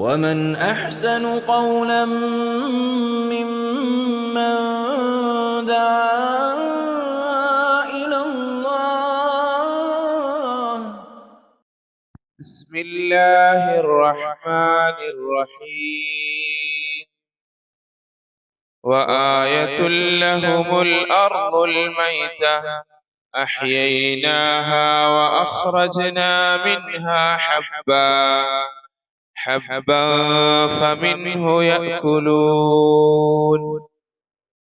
ومن احسن قولا ممن دعا إلى الله بسم الله الرحمن الرحيم وآية لهم الأرض الميتة أحييناها وأخرجنا منها حبا حبا فمنه يأكلون.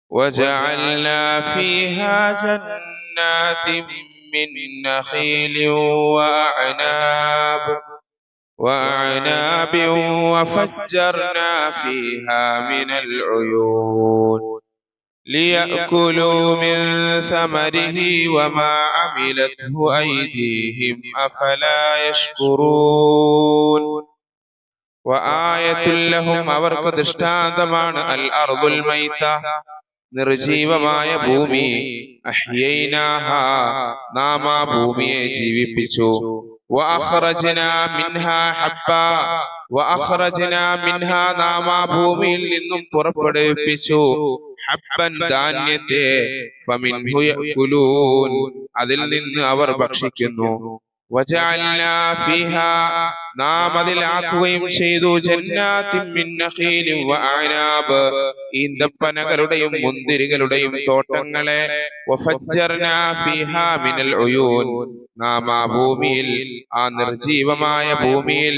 وجعلنا فيها جنات من نخيل وأعناب. وأعناب وفجرنا فيها من العيون. ليأكلوا من ثمره وما عملته أيديهم أفلا يشكرون. വആയത്തുല്ലഹും അവർക്ക് ദൃഷ്ടാന്തമാണ് അൽ അർദുൽ നിർജീവമായ ഭൂമി നാം ആ ഭൂമിയെ ജീവിപ്പിച്ചു. മിൻഹാ ഹബ്ബ. മിൻഹാ ഭൂമിയിൽ നിന്നും പുറപ്പെടുവിപ്പിച്ചു. ഹബ്ബൻ ധാന്യത്തെ ഫമിൻഹു അതിൽ നിന്ന് അവർ ഭക്ഷിക്കുന്നു. നാം അതിലാക്കുകയും ചെയ്തു. ഈന്തപ്പനകളുടെയും മുന്തിരികളുടെയും തോട്ടങ്ങളെ നാം ആ ഭൂമിയിൽ ആ നിർജീവമായ ഭൂമിയിൽ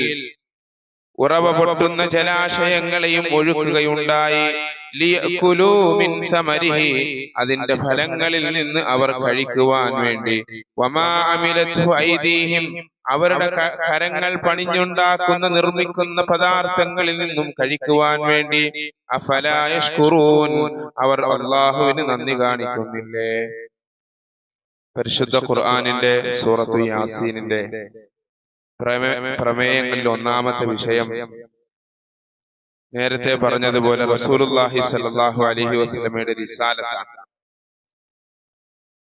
ഉറവ പൊട്ടുന്ന ജലാശയങ്ങളെയും സമരിഹി അതിന്റെ ഫലങ്ങളിൽ നിന്ന് അവർ കഴിക്കുവാൻ വേണ്ടി. അവരുടെ കരങ്ങൾ പണിഞ്ഞുണ്ടാക്കുന്ന നിർമ്മിക്കുന്ന പദാർത്ഥങ്ങളിൽ നിന്നും കഴിക്കുവാൻ വേണ്ടി അവർ അള്ളാഹുവിന് നന്ദി കാണിക്കുന്നില്ലേ? പരിശുദ്ധ ഖുർആാനിന്റെ സൂറത്തു യാസീനിന്റെ പ്രമേ- പ്രമേയങ്ങളിൽ ഒന്നാമത്തെ വിഷയം നേരത്തെ പറഞ്ഞതുപോലെ റസൂലുള്ളാഹി സ്വല്ലല്ലാഹു അലൈഹി വസല്ലമയുടെ റിസാലത്താണ്.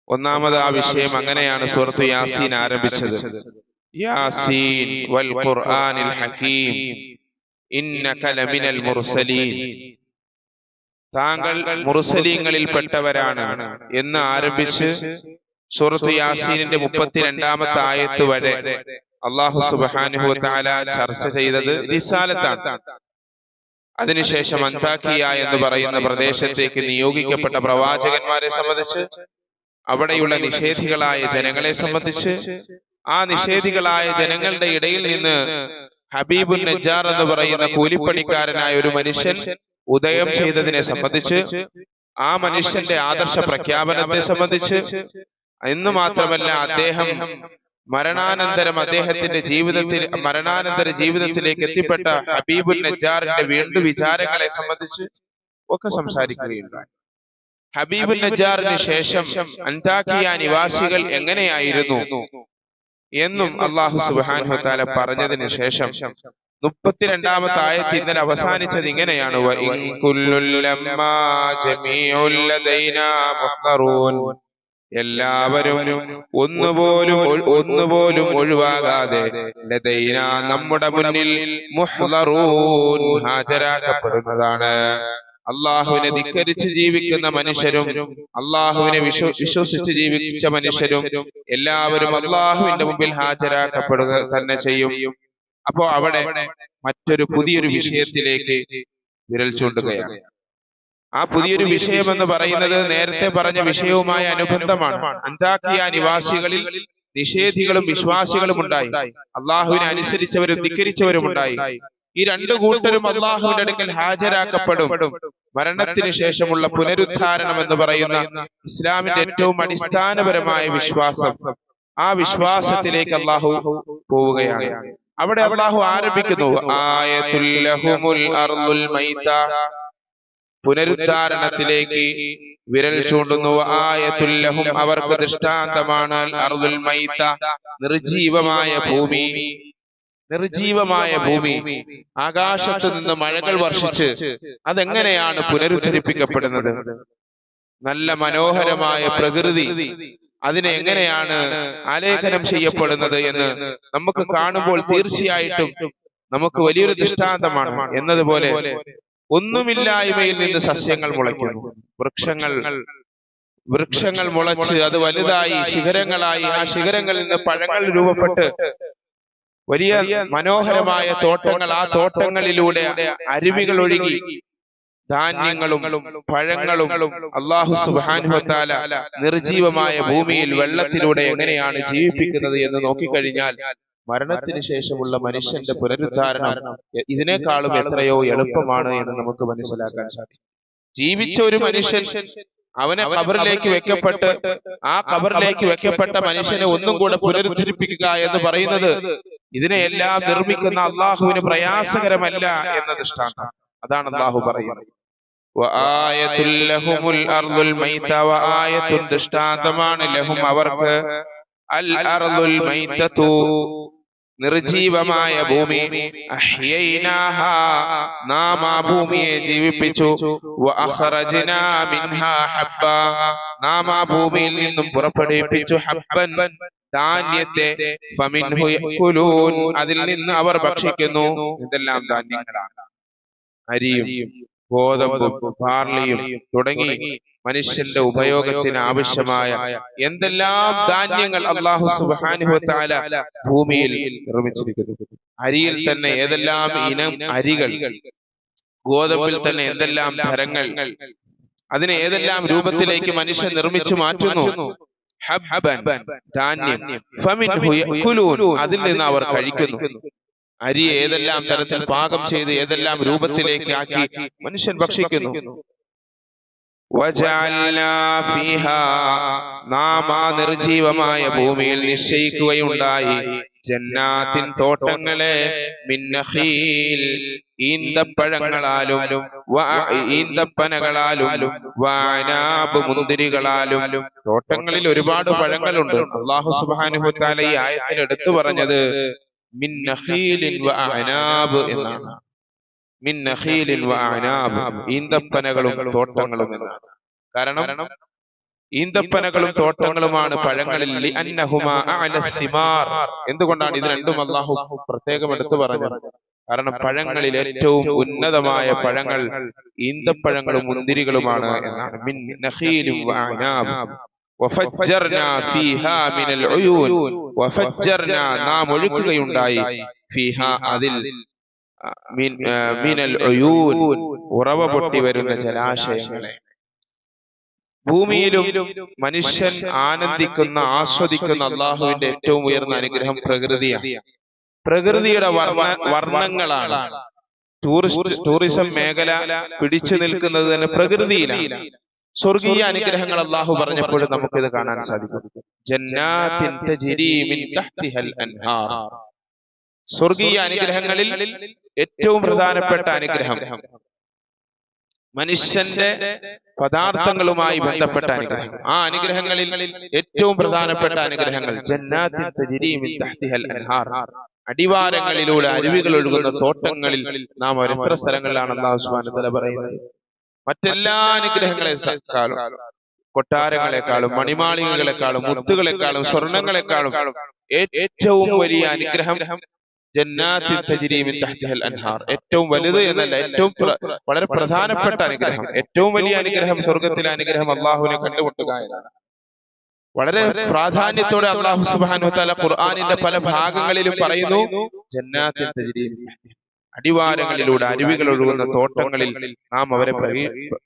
ഒന്നാമത് ആ വിഷയം അങ്ങനെയാണ് സൂറത്തു യാസീൻ ആരംഭിച്ചത്. യാസീൻ വൽ ഖുർആനിൽ ഹകീം ഇന്നക ലമിനൽ മുർസലീൻ. താങ്കൾ മുർസലീങ്ങളിൽ പെട്ടവരാണ് എന്ന് ആരംഭിച്ച് സൂറത്തു യാസീനിന്റെ മുപ്പത്തിരണ്ടാമത്തെ ആയത്ത് വരെ അള്ളാഹു സുബ്ഹാനഹു തആല ചർച്ച ചെയ്തത് റിസാലത്താണ്. അതിനുശേഷം അന്താക്കിയ എന്ന് പറയുന്ന പ്രദേശത്തേക്ക് നിയോഗിക്കപ്പെട്ട പ്രവാചകന്മാരെ സംബന്ധിച്ച് അവിടെയുള്ള നിഷേധികളായ ജനങ്ങളെ സംബന്ധിച്ച് ആ നിഷേധികളായ ജനങ്ങളുടെ ഇടയിൽ നിന്ന് ഹബീബുൻ നജ്ജാർ എന്ന് പറയുന്ന കൂലിപ്പണിക്കാരനായ ഒരു മനുഷ്യൻ ഉദയം ചെയ്തതിനെ സംബന്ധിച്ച് ആ മനുഷ്യന്റെ ആദർശ പ്രഖ്യാപനത്തെ സംബന്ധിച്ച് എന്ന് മാത്രമല്ല അദ്ദേഹം മരണാനന്തരം അദ്ദേഹത്തിന്റെ ജീവിതത്തിൽ മരണാനന്തര ജീവിതത്തിലേക്ക് എത്തിപ്പെട്ട ഹബീബുൽ നജാറിന്റെ വീണ്ടും വിചാരങ്ങളെ സംബന്ധിച്ച് ഒക്കെ സംസാരിക്കുകയുണ്ടായി. ഹബീബുൽ നജാറിന് ശേഷം അന്താക്കിയ നിവാസികൾ എങ്ങനെയായിരുന്നു? എന്നും അള്ളാഹു താല പറഞ്ഞതിന് ശേഷം മുപ്പത്തിരണ്ടാമത്തെ ആയത്ത് ഇന്നലെ അവസാനിച്ചത് ഇങ്ങനെയാണ്. എല്ലാവരും ഒന്നുപോലും ഒന്നുപോലും ഒഴിവാകാതെ ലതൈന നമ്മുടെ മുന്നിൽ മുഹ്ലറൂൻ ഹാജരാക്കപ്പെടുന്നതാണ്. അള്ളാഹുവിനെ ധിക്കരിച്ച് ജീവിക്കുന്ന മനുഷ്യരും അള്ളാഹുവിനെ വിശ്വ വിശ്വസിച്ച് ജീവിച്ച മനുഷ്യരും എല്ലാവരും അള്ളാഹുവിന്റെ മുമ്പിൽ ഹാജരാക്കപ്പെടുക തന്നെ ചെയ്യും. അപ്പോ അവിടെ മറ്റൊരു പുതിയൊരു വിഷയത്തിലേക്ക് വിരൽ ചൂണ്ടുകയാണ്. ആ പുതിയൊരു വിഷയം എന്ന് പറയുന്നത് നേരത്തെ പറഞ്ഞ വിഷയവുമായ അനുബന്ധമാണ്. അന്താക്കിയ നിവാസികളിൽ നിഷേധികളും വിശ്വാസികളും ഉണ്ടായി. അള്ളാഹുവിനെ അനുസരിച്ചവരും ധിക്കരിച്ചവരും ഉണ്ടായി. ഈ രണ്ടു കൂട്ടരും അള്ളാഹുവിന്റെ അടുക്കൽ ഹാജരാക്കപ്പെടും. മരണത്തിന് ശേഷമുള്ള പുനരുദ്ധാരണം എന്ന് പറയുന്ന ഇസ്ലാമിന്റെ ഏറ്റവും അടിസ്ഥാനപരമായ വിശ്വാസം. ആ വിശ്വാസത്തിലേക്ക് അള്ളാഹു പോവുകയാണ്. അവിടെ അള്ളാഹു ആരംഭിക്കുന്നു. ആയത്തുൽ പുനരുദ്ധാരണത്തിലേക്ക് വിരൽ ചൂണ്ടുന്നു. ആയത്തുല്ലഹും അവർക്ക് ദൃഷ്ടാന്തമാണ്. അറുതുൽ മൈത്ത മൈത. നിർജീവമായ ഭൂമി. നിർജീവമായ ഭൂമി. ആകാശത്ത് നിന്ന് മഴകൾ വർഷിച്ച് അതെങ്ങനെയാണ് പുനരുദ്ധരിപ്പിക്കപ്പെടുന്നത്? നല്ല മനോഹരമായ പ്രകൃതി അതിനെ എങ്ങനെയാണ് ആലേഖനം ചെയ്യപ്പെടുന്നത് എന്ന് നമുക്ക് കാണുമ്പോൾ തീർച്ചയായിട്ടും നമുക്ക് വലിയൊരു ദൃഷ്ടാന്തമാണ് എന്നതുപോലെ ഒന്നുമില്ലായ്മയിൽ നിന്ന് സസ്യങ്ങൾ മുളയ്ക്കുന്നു. വൃക്ഷങ്ങൾ വൃക്ഷങ്ങൾ മുളച്ച് അത് വലുതായി ശിഖരങ്ങളായി ആ ശിഖരങ്ങളിൽ നിന്ന് പഴങ്ങൾ രൂപപ്പെട്ട് വലിയ മനോഹരമായ തോട്ടങ്ങൾ ആ തോട്ടങ്ങളിലൂടെ അരുവികൾ ഒഴുകി ധാന്യങ്ങളും പഴങ്ങളും അള്ളാഹു സുബാനുഹത്താല നിർജീവമായ ഭൂമിയിൽ വെള്ളത്തിലൂടെ എങ്ങനെയാണ് ജീവിപ്പിക്കുന്നത് എന്ന് നോക്കിക്കഴിഞ്ഞാൽ മരണത്തിന് ശേഷമുള്ള മനുഷ്യന്റെ പുനരുദ്ധാരണം ഇതിനേക്കാളും എത്രയോ എളുപ്പമാണ് എന്ന് നമുക്ക് മനസ്സിലാക്കാൻ സാധിക്കും. ജീവിച്ച ഒരു മനുഷ്യൻ അവനെ ഖബറിലേക്ക് വെക്കപ്പെട്ട് ആ ഖബറിലേക്ക് വെക്കപ്പെട്ട മനുഷ്യനെ ഒന്നും കൂടെ പുനരുദ്ധരിപ്പിക്കുക എന്ന് പറയുന്നത് ഇതിനെയെല്ലാം നിർമ്മിക്കുന്ന അള്ളാഹുവിന് പ്രയാസകരമല്ല എന്ന ദൃഷ്ടാന്തം. അതാണ് അള്ളാഹു പറയുന്നത്. ദൃഷ്ടാന്തമാണ് ലഹും അവർക്ക്. അൽ അർദുൽ മൈതതു നിർജീവമായ ഭൂമി നാം ആ ഭൂമിയെ ജീവിപ്പിച്ചു. നാം ആ ഭൂമിയിൽ നിന്നും പുറപ്പെടുവിപ്പിച്ചു ഹബ്ബൻ. ധാന്യത്തെ അതിൽ നിന്ന് അവർ ഭക്ഷിക്കുന്നു. ഇതെല്ലാം ധാന്യങ്ങളാണ്. അരിയും ഗോതമ്പും ബാർലിയും തുടങ്ങി. മനുഷ്യന്റെ ഉപയോഗത്തിന് ആവശ്യമായ എന്തെല്ലാം ധാന്യങ്ങൾ അള്ളാഹു സുബാനുഹത്താല ഭൂമിയിൽ നിർമ്മിച്ചിരിക്കുന്നു. അരിയിൽ തന്നെ ഏതെല്ലാം ഇനം അരികൾ? ഗോതമ്പിൽ തന്നെ എന്തെല്ലാം തരങ്ങൾ? അതിനെ ഏതെല്ലാം രൂപത്തിലേക്ക് മനുഷ്യൻ നിർമ്മിച്ചു മാറ്റുന്നു? ധാന്യം. അതിൽ നിന്ന് അവർ കഴിക്കുന്നു. അരി ഏതെല്ലാം തരത്തിൽ പാകം ചെയ്ത് ഏതെല്ലാം രൂപത്തിലേക്ക് ആക്കി മനുഷ്യൻ ഭക്ഷിക്കുന്നു. നാം ആ നിർജീവമായ ഭൂമിയിൽ നിശ്ചയിക്കുകയുണ്ടായി. ജന്നാത്തിൻ തോട്ടങ്ങളെ ഈന്തപ്പഴങ്ങളാലും ഈന്തപ്പനകളാലും വാനാബ് മുന്തിരികളാലും തോട്ടങ്ങളിൽ ഒരുപാട് പഴങ്ങളുണ്ട്. അള്ളാഹു സുബ്ഹാനഹു തആല ഈ ആയത്തിൽ എടുത്തു പറഞ്ഞത് മിന്നഹീലിൻ നഖീലിൻ വ എന്നാണ്. മിൻ നഖീലിൻ വ അനാബ് ഈന്തപ്പനകളും തോട്ടങ്ങളും എന്നാണ്. കാരണം ഈന്തപ്പനകളും തോട്ടങ്ങളുമാണ് പഴങ്ങളിൽ എന്തുകൊണ്ടാണ് ഇത് രണ്ടും അള്ളാഹു പ്രത്യേകം എടുത്തു പറഞ്ഞത്? കാരണം പഴങ്ങളിൽ ഏറ്റവും ഉന്നതമായ പഴങ്ങൾ ഈന്തപ്പഴങ്ങളും മുന്തിരികളുമാണ് എന്നാണ്. നാം ഒഴുക്കുകയുണ്ടായി. ഫീഹാ അതിൽ. മിനൽ ഉറവ പൊട്ടി വരുന്ന ജലാശയങ്ങളെ. ഭൂമിയിലും മനുഷ്യൻ ആനന്ദിക്കുന്ന ആസ്വദിക്കുന്ന അള്ളാഹുവിന്റെ ഏറ്റവും ഉയർന്ന അനുഗ്രഹം പ്രകൃതിയാണ്. പ്രകൃതിയുടെ വർണ വർണങ്ങളാണ്. ടൂറിസ്റ്റ് ടൂറിസം മേഖല പിടിച്ചു നിൽക്കുന്നത് തന്നെ പ്രകൃതിയിലാണ്. സ്വർഗീയ അനുഗ്രഹങ്ങൾ അള്ളാഹു പറഞ്ഞപ്പോഴും നമുക്കിത് കാണാൻ സാധിക്കും. ജന്നാത്തിൻ തജ്രി മിൻ തഹ്തിഹൽ അൻഹാർ സ്വർഗീയ അനുഗ്രഹങ്ങളിൽ ഏറ്റവും പ്രധാനപ്പെട്ട അനുഗ്രഹം. മനുഷ്യന്റെ പദാർത്ഥങ്ങളുമായി ബന്ധപ്പെട്ട അനുഗ്രഹം. ആ അനുഗ്രഹങ്ങളിൽ ഏറ്റവും പ്രധാനപ്പെട്ട അനുഗ്രഹങ്ങൾ അടിവാരങ്ങളിലൂടെ അരുവികൾ ഒഴുകുന്ന തോട്ടങ്ങളിൽ നാം അവർ എത്ര സ്ഥലങ്ങളിലാണ് അള്ളാഹു സുബ്ഹാനഹു തആല പറയുന്നത്. മറ്റെല്ലാ അനുഗ്രഹങ്ങളെക്കാളും കൊട്ടാരങ്ങളെക്കാളും മണിമാളികകളെക്കാളും മുത്തുകളെക്കാളും സ്വർണങ്ങളെക്കാളും ഏറ്റവും വലിയ അനുഗ്രഹം അൻഹാർ. ഏറ്റവും വലുത് എന്നല്ല ഏറ്റവും വളരെ പ്രധാനപ്പെട്ട അനുഗ്രഹം. ഏറ്റവും വലിയ അനുഗ്രഹം സ്വർഗത്തിലെ അനുഗ്രഹം അള്ളാഹുവിനെ കണ്ടുമുട്ടുക എന്നതാണ് വളരെ പ്രാധാന്യത്തോടെ അള്ളാഹു സുബ്ഹാനഹു ഖുർആാനിന്റെ പല ഭാഗങ്ങളിലും പറയുന്നു മിൻ അടിവാരങ്ങളിലൂടെ അരുവികൾ ഒഴുകുന്ന തോട്ടങ്ങളിൽ നാം അവരെ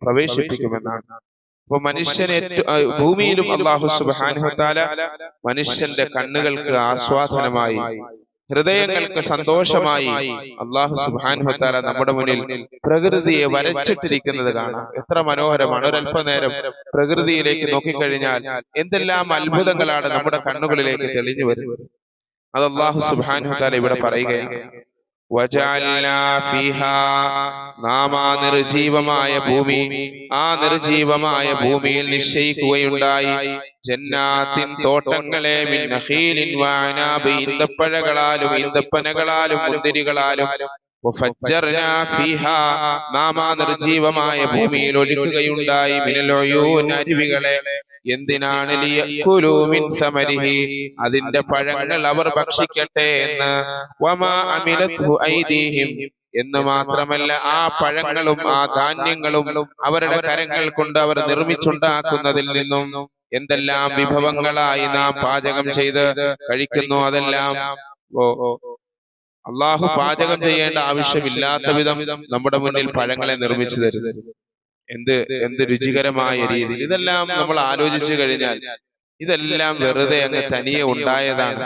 പ്രവേശിപ്പിക്കുമെന്നാണ്. അപ്പൊ മനുഷ്യനെ ഭൂമിയിലും അള്ളാഹു സുബാനുഹത്താല മനുഷ്യന്റെ കണ്ണുകൾക്ക് ആസ്വാദനമായി ഹൃദയങ്ങൾക്ക് സന്തോഷമായി അള്ളാഹു സുബ്ഹാനഹു വതആല നമ്മുടെ മുന്നിൽ പ്രകൃതിയെ വരച്ചിട്ടിരിക്കുന്നത് കാണാം. എത്ര മനോഹരമാണ്. ഒരല്പനേരം പ്രകൃതിയിലേക്ക് നോക്കിക്കഴിഞ്ഞാൽ എന്തെല്ലാം അത്ഭുതങ്ങളാണ് നമ്മുടെ കണ്ണുകളിലേക്ക് തെളിഞ്ഞു വരുന്നത്. അത് അള്ളാഹു സുബ്ഹാനഹു വതആല ഇവിടെ പറയുകയാണ്. നിർജീവമായ ഭൂമി. ആ നിർജീവമായ ഭൂമിയിൽ നിശ്ചയിക്കുകയുണ്ടായി. ജന്നാത്തിൻ തോട്ടങ്ങളെ ഈന്തപ്പഴകളാലും ഈന്തപ്പനകളാലും മുന്തിരികളാലും നിർജീവമായ ഭൂമിയിൽ ഉയൂൻ അരുവികളെ എന്തിനാണ് അതിന്റെ പഴങ്ങൾ അവർ ഭക്ഷിക്കട്ടെ എന്ന്. എന്ന് മാത്രമല്ല ആ പഴങ്ങളും ആ ധാന്യങ്ങളും അവരുടെ കരങ്ങൾ കൊണ്ട് അവർ നിർമ്മിച്ചുണ്ടാക്കുന്നതിൽ നിന്നും എന്തെല്ലാം വിഭവങ്ങളായി നാം പാചകം ചെയ്ത് കഴിക്കുന്നു അതെല്ലാം. അള്ളാഹു പാചകം ചെയ്യേണ്ട ആവശ്യമില്ലാത്ത വിധം നമ്മുടെ മുന്നിൽ പഴങ്ങളെ നിർമ്മിച്ചു തരുന്നത് എന്ത് എന്ത് രുചികരമായ രീതി ഇതെല്ലാം നമ്മൾ ആലോചിച്ചു കഴിഞ്ഞാൽ ഇതെല്ലാം വെറുതെ അങ്ങ് തനിയെ ഉണ്ടായതാണ്.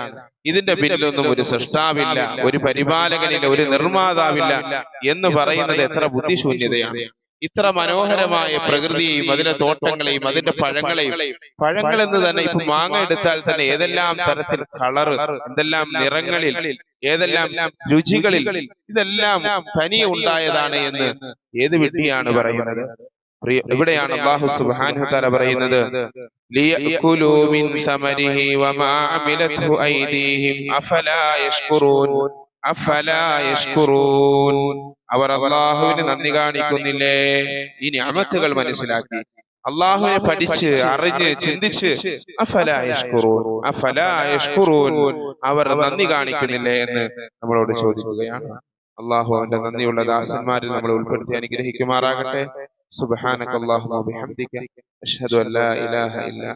ഇതിന്റെ പിന്നിലൊന്നും ഒരു സൃഷ്ടാവില്ല ഒരു പരിപാലകനില്ല ഒരു നിർമ്മാതാവില്ല എന്ന് പറയുന്നത് എത്ര ബുദ്ധിശൂന്യതയാണ്. ഇത്ര മനോഹരമായ പ്രകൃതിയെയും അതിലെ തോട്ടങ്ങളെയും അതിന്റെ പഴങ്ങളെയും പഴങ്ങൾ എന്ന് തന്നെ ഇപ്പൊ മാങ്ങ എടുത്താൽ തന്നെ ഏതെല്ലാം തരത്തിൽ കളറ് എന്തെല്ലാം നിറങ്ങളിൽ ഏതെല്ലാം രുചികളിൽ ഇതെല്ലാം തനിയെ ഉണ്ടായതാണ് എന്ന് ഏത് വിട്ടിയാണ് പറയുന്നത്? ഇവിടെയാണ് അള്ളാഹു സുബ്ഹാനഹു തആല പറയുന്നത്. ലിയഅകുലൂ മിൻ സമരിഹി വമാ ഐദീഹിം അഫലാ യഷ്കുറൂൻ. അഫലാ യഷ്കുറൂൻ. അവർ അള്ളാഹുവിന് നന്ദി കാണിക്കുന്നില്ലേ? ഈ ഞാമത്തുകൾ മനസ്സിലാക്കി. അള്ളാഹുവിനെ പഠിച്ച് അറിഞ്ഞ് ചിന്തിച്ച് അവർ നന്ദി കാണിക്കുന്നില്ലേ എന്ന് നമ്മളോട് ചോദിക്കുകയാണ്. അള്ളാഹു അവന്റെ നന്ദിയുള്ള ദാസന്മാരിൽ നമ്മൾ ഉൾപ്പെടുത്തി അനുഗ്രഹിക്കുമാറാകട്ടെ. സുബാനക്കല്ലാഹു അഷ്ഹദു അല്ലാ ഇലാഹ ഇല്ലാ